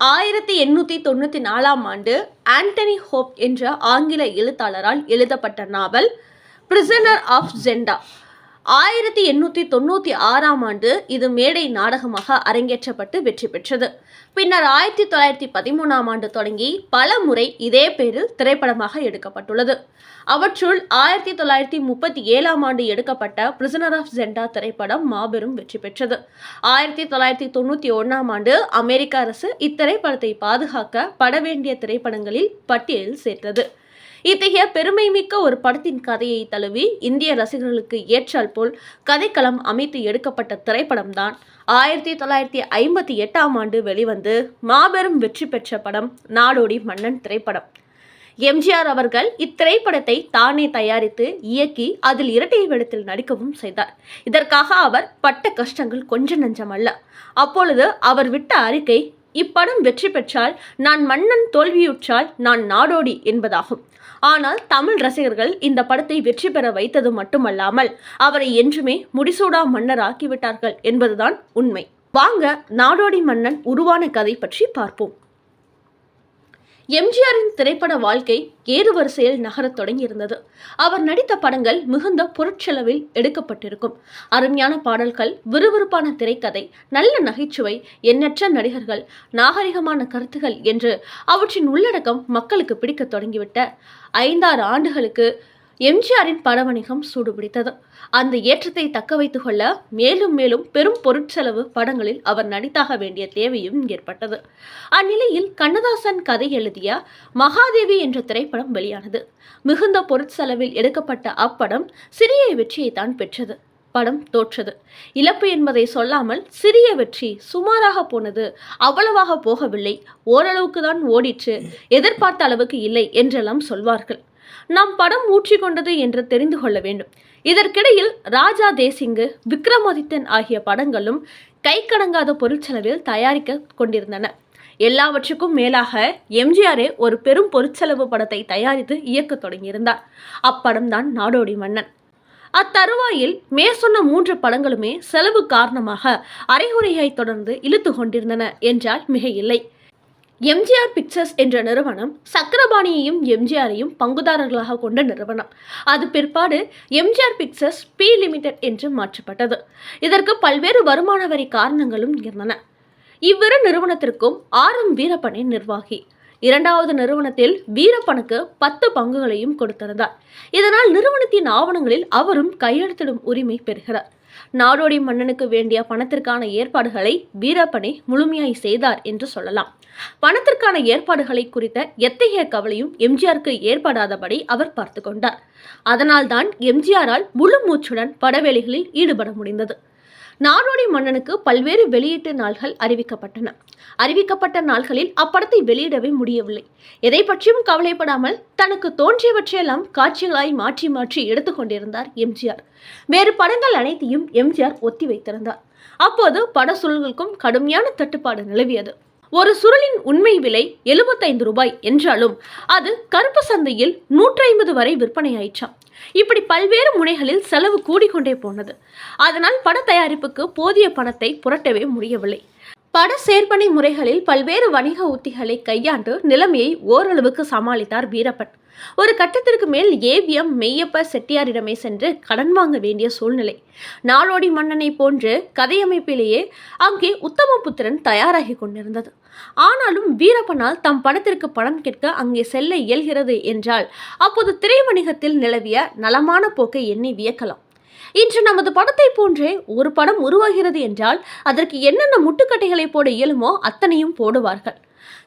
ஆயிரத்தி எண்ணூற்றி தொண்ணூற்றி நாலாம் ஆண்டு ஆண்டனி ஹோப் என்ற ஆங்கில எழுத்தாளரால் எழுதப்பட்ட நாவல் பிரிசனர் ஆஃப் ஜெண்டா ஆயிரத்தி எண்ணூற்றி தொண்ணூற்றி ஆறாம் ஆண்டு இது மேடை நாடகமாக அரங்கேற்றப்பட்டு வெற்றி பெற்றது. பின்னர் ஆயிரத்தி தொள்ளாயிரத்தி பதிமூணாம் ஆண்டு தொடங்கி பல முறை இதே பேரில் திரைப்படமாக எடுக்கப்பட்டுள்ளது. அவற்றுள் ஆயிரத்தி தொள்ளாயிரத்தி முப்பத்தி ஏழாம் ஆண்டு எடுக்கப்பட்ட பிரிசனர் ஆஃப் ஜெண்டா திரைப்படம் மாபெரும் வெற்றி பெற்றது. ஆயிரத்தி தொள்ளாயிரத்தி தொண்ணூற்றி ஒன்றாம் ஆண்டு அமெரிக்க அரசு இத்திரைப்படத்தை பாதுகாக்க பட வேண்டிய திரைப்படங்களில் பட்டியலில் சேர்த்தது. இத்தகைய பெருமைமிக்க ஒரு படத்தின் கதையை தழுவி இந்திய ரசிகர்களுக்கு ஏற்றால் போல் கதைக்களம் அமைத்து எடுக்கப்பட்ட திரைப்படம்தான். ஆயிரத்தி தொள்ளாயிரத்தி ஐம்பத்தி எட்டாம் ஆண்டு வெளிவந்து மாபெரும் வெற்றி பெற்ற படம் நாடோடி மன்னன் திரைப்படம். எம்ஜிஆர் அவர்கள் இத்திரைப்படத்தை தானே தயாரித்து இயக்கி அதில் இரட்டை வேடத்தில் நடிக்கவும் செய்தார். இதற்காக அவர் பட்ட கஷ்டங்கள் கொஞ்ச அல்ல. அப்பொழுது அவர் விட்ட அறிக்கை இப்படம் வெற்றி பெற்றால் நான் மன்னன் தோல்வியுற்றால் நான் நாடோடி என்பதாகும். ஆனால் தமிழ் ரசிகர்கள் இந்த படத்தை வெற்றி பெற வைத்தது மட்டுமல்லாமல் அவரை என்றுமே முடிசூடா மன்னர் ஆக்கிவிட்டார்கள் என்பதுதான் உண்மை. வாங்க நாடோடி மன்னன் உருவான கதை பற்றி பார்ப்போம். எம்ஜிஆரின் திரைப்பட வாழ்க்கை ஏறு வரிசையில் நகரத் தொடங்கியிருந்தது. அவர் நடித்த படங்கள் மிகுந்த பொருட்செலவில் எடுக்கப்பட்டிருக்கும். அருமையான பாடல்கள் விறுவிறுப்பான திரைக்கதை நல்ல நகைச்சுவை எண்ணற்ற நடிகர்கள் நாகரிகமான கருத்துகள் என்று அவற்றின் உள்ளடக்கம் மக்களுக்கு பிடிக்கத் தொடங்கிவிட்ட. ஐந்தாறு ஆண்டுகளுக்கு எம்ஜிஆரின் படவணிகம் சூடுபிடித்தது. அந்த ஏற்றத்தை தக்க வைத்து கொள்ள மேலும் மேலும் பெரும் பொருட்செலவு படங்களில் அவர் நடித்தாக வேண்டிய தேவையும் ஏற்பட்டது. அந்நிலையில் கண்ணதாசன் கதை எழுதிய மகாதேவி என்ற திரைப்படம் வெளியானது. மிகுந்த பொருட்செலவில் எடுக்கப்பட்ட அப்படம் சிறிய வெற்றியை தான் பெற்றது. படம் தோற்றது. இழப்பு என்பதை சொல்லாமல் சிறிய வெற்றி சுமாராக போனது அவ்வளவாக போகவில்லை. ஓரளவுக்கு தான் ஓடிற்று. எதிர்பார்த்த அளவுக்கு இல்லை என்றெல்லாம் சொல்வார்கள். நாம் படம் ஊற்றிக்கொண்டது என்று தெரிந்து கொள்ள வேண்டும். இதற்கிடையில் ராஜா தேசிங்கு விக்ரமாதித்தன் ஆகிய படங்களும் கை கடங்காத பொருட்செலவில் தயாரிக்க கொண்டிருந்தன. எல்லாவற்றுக்கும் மேலாக எம்ஜிஆரே ஒரு பெரும் பொருட்செலவு படத்தை தயாரித்து இயக்கத் தொடங்கியிருந்தார். அப்படம்தான் நாடோடி மன்னன். அத்தருவாயில் மேற்சொன்ன மூன்று படங்களுமே செலவு காரணமாக அரைகுறையை தொடர்ந்து இழுத்து கொண்டிருந்தன என்றால் மிக இல்லை எம்ஜிஆர் பிக்சர்ஸ் என்ற நிறுவனம் சக்கரபாணியையும் எம்ஜிஆரையும் பங்குதாரர்களாக கொண்ட நிறுவனம். அது பிற்பாடு எம்ஜிஆர் பிக்சர்ஸ் பி லிமிடெட் என்று மாற்றப்பட்டது. இதற்கு பல்வேறு வருமான வரி காரணங்களும் இருந்தன. இவ்விரு நிறுவனத்திற்கும் ஆர் எம் வீரப்பனே நிர்வாகி. இரண்டாவது நிறுவனத்தில் வீரப்பனுக்கு பத்து பங்குகளையும் கொடுத்திருந்தார். இதனால் நிறுவனத்தின் ஆவணங்களில் அவரும் கையெழுத்திடும் உரிமை பெறுகிறார். நாடோடி மன்னனுக்கு வேண்டிய பணத்திற்கான ஏற்பாடுகளை வீரப்பனே முழுமையாய் செய்தார் என்று சொல்லலாம். பணத்திற்கான ஏற்பாடுகளை குறித்த எத்தகைய கவலையும் எம்ஜிஆருக்கு ஏற்படாதபடி அவர் பார்த்து கொண்டார். அதனால்தான் எம்ஜிஆரால் முழு மூச்சுடன் படவேலைகளில் ஈடுபட முடிந்தது. நாடோடி மன்னனுக்கு பல்வேறு வெளியீட்டு நாள்கள் அறிவிக்கப்பட்டன. அறிவிக்கப்பட்ட நாள்களில் அப்படத்தை வெளியிடவே முடியவில்லை. எதை பற்றியும் கவலைப்படாமல் தனக்கு தோன்றியவற்றையெல்லாம் காட்சிகளாய் மாற்றி மாற்றி எடுத்துக்கொண்டிருந்தார் எம்ஜிஆர். வேறு படங்கள் அனைத்தையும் எம்ஜிஆர் ஒத்தி வைத்திருந்தார். அப்போது பட சுருள்களுக்கும் கடுமையான தட்டுப்பாடு நிலவியது. ஒரு சுருளின் உண்மை விலை எழுபத்தைந்து ரூபாய் என்றாலும் அது கருப்பு சந்தையில் நூற்றி ஐம்பது வரை விற்பனையாயிற்றாம். இப்படி பல்வேறு முனைகளில் செலவு கூடிக்கொண்டே போனது. அதனால் பட தயாரிப்புக்கு போதிய பணத்தை புரட்டவே முடியவில்லை. பட சேர்ப்பனை முறைகளில் பல்வேறு வணிக உத்திகளை கையாண்டு நிலைமையை ஓரளவுக்கு சமாளித்தார் வீரப்பன். ஒரு கட்டத்திற்கு மேல் ஏவிஎம் மெய்யப்ப செட்டியாரிடமே சென்று கடன் வாங்க வேண்டிய சூழ்நிலை. நாளோடி மன்னனை போன்று கதையமைப்பிலேயே அங்கே உத்தமபுத்திரன் தயாராகி கொண்டிருந்தது. ஆனாலும் வீரப்பனால் தம் படத்திற்கு பணம் கேட்க அங்கே செல்ல இயல்கிறது என்றால் அப்போது திரை வணிகத்தில் நிலவிய நலமான போக்கை எண்ணி வியக்கலாம். இன்று நமது படத்தை போன்றே ஒரு படம் உருவாகிறது என்றால் அதற்கு என்னென்ன முட்டுக்கட்டைகளை போட இயலுமோ அத்தனையும் போடுவார்கள்.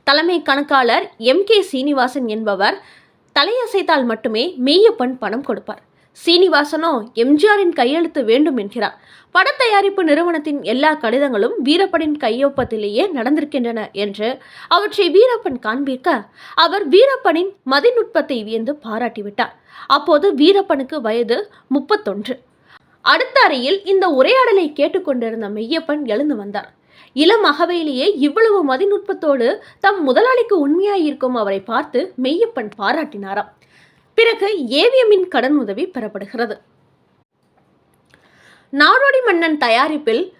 தலைமை கணக்காளர் எம். கே. சீனிவாசன் என்பவர் தலையசைத்தால் மட்டுமே மெய்யப்பன் பணம் கொடுப்பார். சீனிவாசனோ எம்ஜிஆரின் கையெழுத்து வேண்டும் என்கிறார். படத்தயாரிப்பு நிறுவனத்தின் எல்லா கடிதங்களும் வீரப்பனின் கையொப்பத்திலேயே நடந்திருக்கின்றன என்று அவற்றை வீரப்பன் காண்பிக்க அவர் வீரப்பனின் மதிநுட்பத்தை வியந்து பாராட்டிவிட்டார். அப்போது வீரப்பனுக்கு வயது முப்பத்தொன்று. அடுத்த அறையில் இந்த உரையாடலை கேட்டுக்கொண்டிருந்த மெய்யப்பன் எழுந்து வந்தார். இளம் அகவையிலேயே இவ்வளவு மதிநுட்பத்தோடு தம் முதலாளிக்கு உண்மையாயிருக்கும் அவரை பார்த்து மெய்யப்பன் பாராட்டினாராம். பிறகு ஏவிஎம்மின் கடன் உதவி பெறப்படுகிறது. நாடோடி மன்னன் தயாரிப்பில்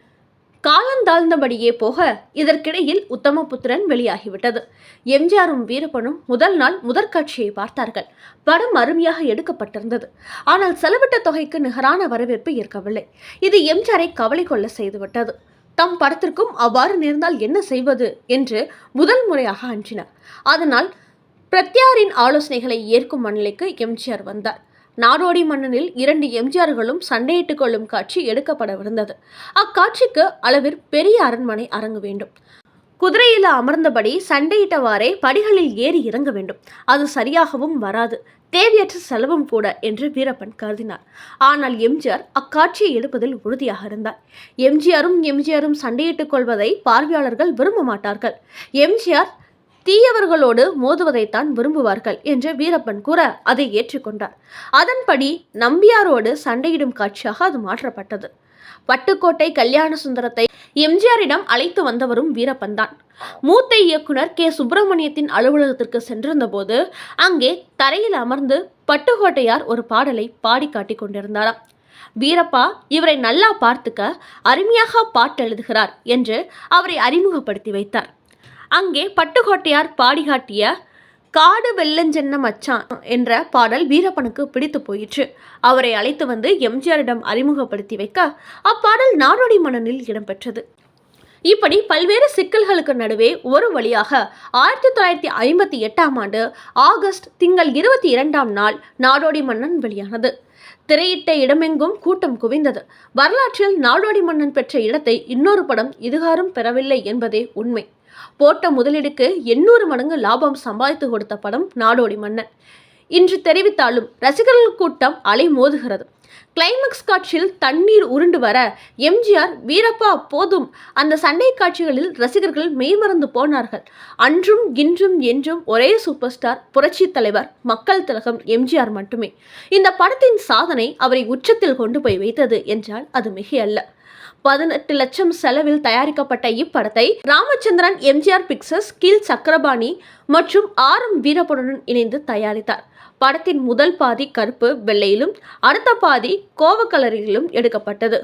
காலந்தாழ்ந்தபடியே போக இதற்கிடையில் உத்தமபுத்திரன் வெளியாகிவிட்டது. எம்ஜிஆரும் வீரப்பனும் முதல் நாள் முதற்காட்சியை பார்த்தார்கள். படம் அருமையாக எடுக்கப்பட்டிருந்தது. ஆனால் செலவிட்ட தொகைக்கு நிகரான வரவேற்பு இருக்கவில்லை இது எம்ஜிஆரை கவலை கொள்ள செய்துவிட்டது. தம் படத்திற்கும் அவ்வாறு நேர்ந்தால் என்ன செய்வது என்று முதல் முறையாக அஞ்சினார். அதனால் பிரத்யாரின் ஆலோசனைகளை ஏற்கும் மனநிலைக்கு எம்ஜிஆர் வந்தார். நாடோடி மன்னனில் இரண்டு எம்ஜிஆர்களும் சண்டையிட்டுக் கொள்ளும் காட்சி எடுக்கப்படவிருந்தது. அக்காட்சிக்கு அளவில் பெரிய அரண்மனை அரங்க வேண்டும். குதிரையில் அமர்ந்தபடி சண்டையிட்டவாறே படிகளில் ஏறி இறங்க வேண்டும். அது சரியாகவும் வராது. தேவையற்ற செலவும் கூட என்று வீரப்பன் கருதினார். ஆனால் எம்ஜிஆர் அக்காட்சியை எடுப்பதில் உறுதியாக இருந்தார். எம்ஜிஆரும் எம்ஜிஆரும் சண்டையிட்டுக் கொள்வதை பார்வையாளர்கள் விரும்ப மாட்டார்கள். எம்ஜிஆர் தீயவர்களோடு மோதுவதைத்தான் விரும்புவார்கள் என்று வீரப்பன் கூற அதை ஏற்றுக்கொண்டார். அதன்படி நம்பியாரோடு சண்டையிடும் காட்சியாக அது மாற்றப்பட்டது. பட்டுக்கோட்டை கல்யாண சுந்தரத்தை எம்ஜிஆரிடம் அழைத்து வந்தவரும் வீரப்பன் தான் மூத்த இயக்குனர் கே. சுப்பிரமணியத்தின் அலுவலகத்திற்கு சென்றிருந்தபோது அங்கே தரையில் அமர்ந்து பட்டுக்கோட்டையார் ஒரு பாடலை பாடி காட்டி கொண்டிருந்தாராம். வீரப்பா இவரை நல்லா பார்த்துக்க அருமையாக பாட்டு எழுதுகிறார் என்று அவரை அறிமுகப்படுத்தி வைத்தார். அங்கே பட்டுக்கோட்டையார் பாடி காட்டிய காடு வெள்ளஞ்சென்ன மச்சான் என்ற பாடல் வீரப்பனுக்கு பிடித்து போயிற்று. அவரை அழைத்து வந்து எம்ஜிஆரிடம் அறிமுகப்படுத்தி வைக்க அப்பாடல் நாடோடி மன்னனில் இடம்பெற்றது இப்படி பல்வேறு சிக்கல்களுக்கு நடுவே ஒரு வழியாக ஆயிரத்தி தொள்ளாயிரத்தி ஐம்பத்தி எட்டாம் ஆண்டு ஆகஸ்ட் திங்கள் இருபத்தி இரண்டாம் நாள் நாடோடி மன்னன் வெளியானது. திரையிட்ட இடமெங்கும் கூட்டம் குவிந்தது. வரலாற்றில் நாடோடி மன்னன் பெற்ற இடத்தை இன்னொரு படம் இதுகாரும் பெறவில்லை என்பதே உண்மை. போட்ட முதலீடுக்கு எண்ணூறு மடங்கு லாபம் சம்பாதித்து கொடுத்த படம் நாடோடி மன்னன். இன்று தெரிவித்தாலும் ரசிகர்கள் கூட்டம் அலை மோதுகிறது. கிளைமேக்ஸ் காட்சியில் தண்ணீர் உருண்டு வர எம்ஜிஆர் வீரப்பா போதும். அந்த சண்டை காட்சிகளில் ரசிகர்கள் மெய்மறந்து போனார்கள். அன்றும் இன்றும் என்றும் ஒரே சூப்பர் ஸ்டார் புரட்சி தலைவர் மக்கள் திலகம் எம்ஜிஆர் மட்டுமே. இந்த படத்தின் சாதனை அவரை உச்சத்தில் கொண்டு போய் வைத்தது என்றால் அது மிகையல்ல. பதினெட்டு லட்சம் செலவில் தயாரிக்கப்பட்ட இப்படத்தை ராமச்சந்திரன் எம்ஜிஆர் பிக்சர்ஸ் கீழ் சக்கரபாணி மற்றும் ஆர் எம் வீரப்பனுடன் இணைந்து தயாரித்தார். படத்தின் முதல் பாதி கருப்பு வெள்ளையிலும் அடுத்த பாதி கோவக்கலரிலும் எடுக்கப்பட்டது.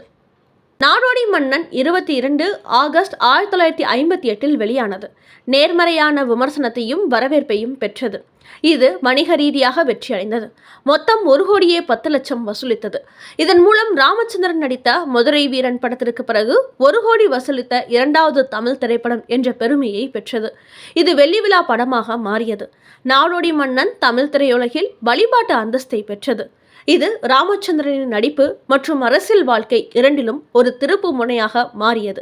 நாடோடி மன்னன் இருபத்தி இரண்டு ஆகஸ்ட் ஆயிரத்தி தொள்ளாயிரத்தி ஐம்பத்தி எட்டில் வெளியானது. நேர்மறையான விமர்சனத்தையும் வரவேற்பையும் பெற்றது. இது வணிக ரீதியாக வெற்றியடைந்தது. மொத்தம் ஒரு கோடியே பத்து லட்சம் வசூலித்தது. இதன் மூலம் ராமச்சந்திரன் நடித்த மதுரை வீரன் படத்திற்கு பிறகு ஒரு கோடி வசூலித்த இரண்டாவது தமிழ் திரைப்படம் என்ற பெருமையை பெற்றது. இது வெள்ளி விழா படமாக மாறியது. நாடோடி மன்னன் தமிழ் திரையுலகில் வழிபாட்டு அந்தஸ்தை பெற்றது. இது ராமச்சந்திரனின் நடிப்பு மற்றும் அரசியல் வாழ்க்கை இரண்டிலும் ஒரு திருப்பு முனையாக மாறியது.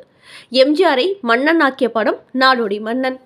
எம்ஜிஆரை மன்னனாக்கிய படம் நாடோடி மன்னன்.